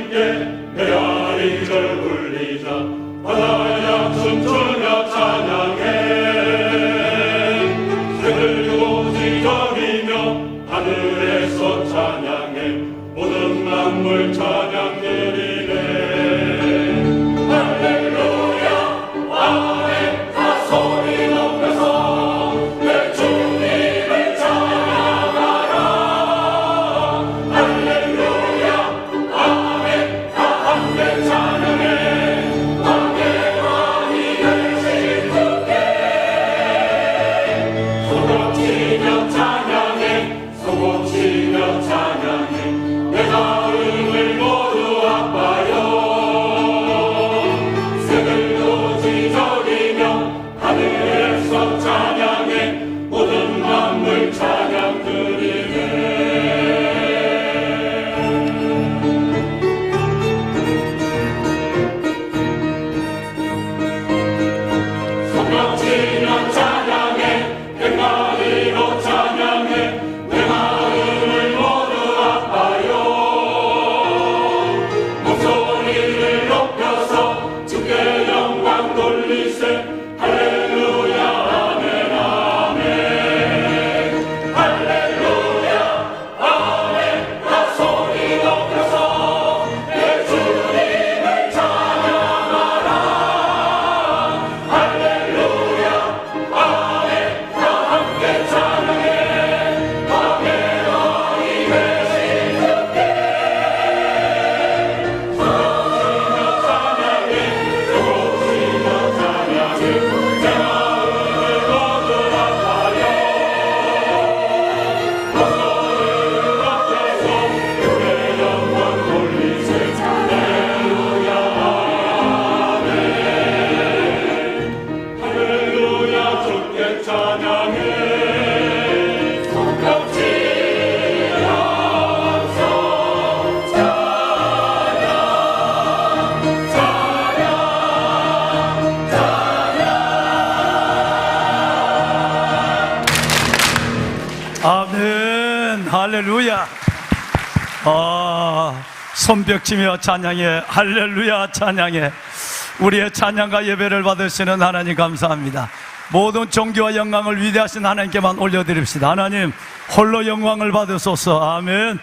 주님께 대아리를 울리자. 바다야 춤추며 찬양해. 아멘. 할렐루야. 아, 손뼉치며 찬양해. 할렐루야 찬양해. 우리의 찬양과 예배를 받으시는 하나님 감사합니다. 모든 종교와 영광을 위대하신 하나님께만 올려드립시다. 하나님, 홀로 영광을 받으소서. 아멘.